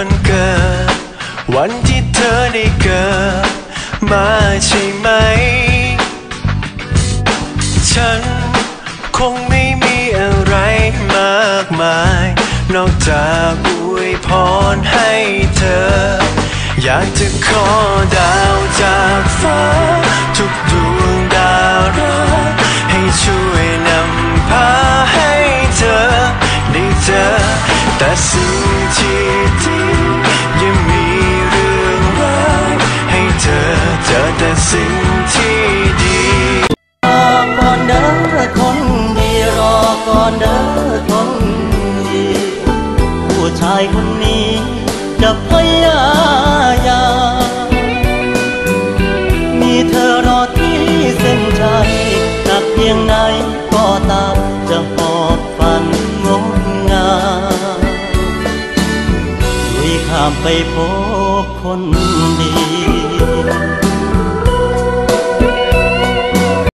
วันเกิด วันที่เธอได้เกิด มาใช่ไหม ฉันคงไม่มีอะไรมากมาย นอกจากอวยพรให้เธอ อยากจะขอดาวจากฟ้า ทุกดวงดาวรักให้ช่วยนำพาให้เธอ ได้เจอแต่สิ่งที่ อนเด้อคนดีผู้ชายคนนี้จะพยายามมีเธอรอที่เส้นชัยหนักเพียงไหนก็ตามจะหอบฝันงดงามลุยข้ามไปพบคนดี